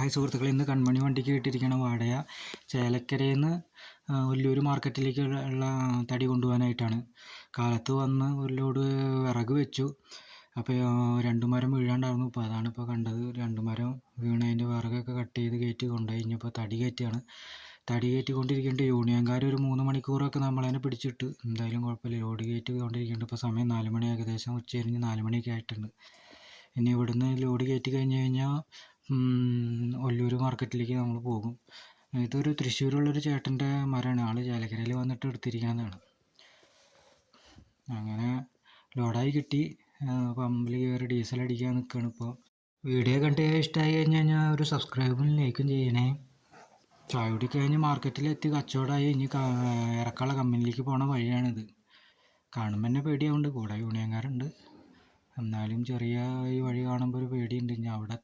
Hi സുഹൃത്തുക്കളെ ഇന്ന് കൺമണി വണ്ടിക്ക് കിട്ടിയിരിക്കുന്ന വാടക ചേലക്കരയിൽ നിന്ന് വലിയൊരു മാർക്കറ്റിലേക്ക് ഉള്ള തടി കൊണ്ടുപോകാനായിട്ടാണ്. കാലത്ത് വന്ന് ഒരു ലോഡ് വിറക് വെച്ചു. അപ്പോൾ രണ്ടു മരം വീഴാണ്ടായിരുന്നു. ഇപ്പോൾ അതാണ് ഇപ്പോൾ കണ്ടത്. രണ്ടു മരം വീണതിന്റെ വിറകൊക്കെ കട്ട് ചെയ്ത് കയറ്റി കൊണ്ടുപോയി. ഇനിയിപ്പോൾ തടി കയറ്റിയാണ്. തടി കയറ്റിക്കൊണ്ടിരിക്കേണ്ട. യൂണിയൻകാർ ഒരു മൂന്ന് മണിക്കൂറൊക്കെ നമ്മളതിനെ പിടിച്ചിട്ട് എന്തായാലും കുഴപ്പമില്ല. ലോഡ് കയറ്റി കൊണ്ടിരിക്കുന്നുണ്ട് ഇപ്പോൾ സമയം നാല് മണി ഏകദേശം ഉച്ച കഴിഞ്ഞ് നാല് മണിയൊക്കെ ആയിട്ടുണ്ട്. ഇനി ഇവിടുന്ന് ലോഡ് കയറ്റി കഴിഞ്ഞ് കഴിഞ്ഞാൽ ഒല്ലൂർ മാർക്കറ്റിലേക്ക് നമ്മൾ പോകും. ഇതൊരു തൃശ്ശൂരുള്ളൊരു ചേട്ടന്റെ മരമാണ് ആൾ ചേലക്കരയിൽ വന്നിട്ട് എടുത്തിരിക്കുന്നതാണ് അങ്ങനെ ലോഡായി കിട്ടി. പമ്പിൽ കയറി ഡീസൽ അടിക്കാൻ നിൽക്കുകയാണ് ഇപ്പോൾ വീഡിയോ കണ്ട് ഇഷ്ടമായി കഴിഞ്ഞ് കഴിഞ്ഞാൽ ഒരു സബ്സ്ക്രൈബും ലൈക്കും ചെയ്യണേ. ചായ കുടി കഴിഞ്ഞ് മാർക്കറ്റിലെത്തി കച്ചവടമായി ഇനി ഇറക്കാനുള്ള കമ്പനിയിലേക്ക് പോണ വഴിയാണിത്. കാണുമ്പോൾ തന്നെ പേടിയാവുന്നുണ്ട് കൂടെ യൂണിയൻകാരുണ്ട്. എന്നാലും ചെറിയ ഈ വഴി കാണുമ്പോൾ ഒരു പേടിയുണ്ട്. ഇനി അവിടെ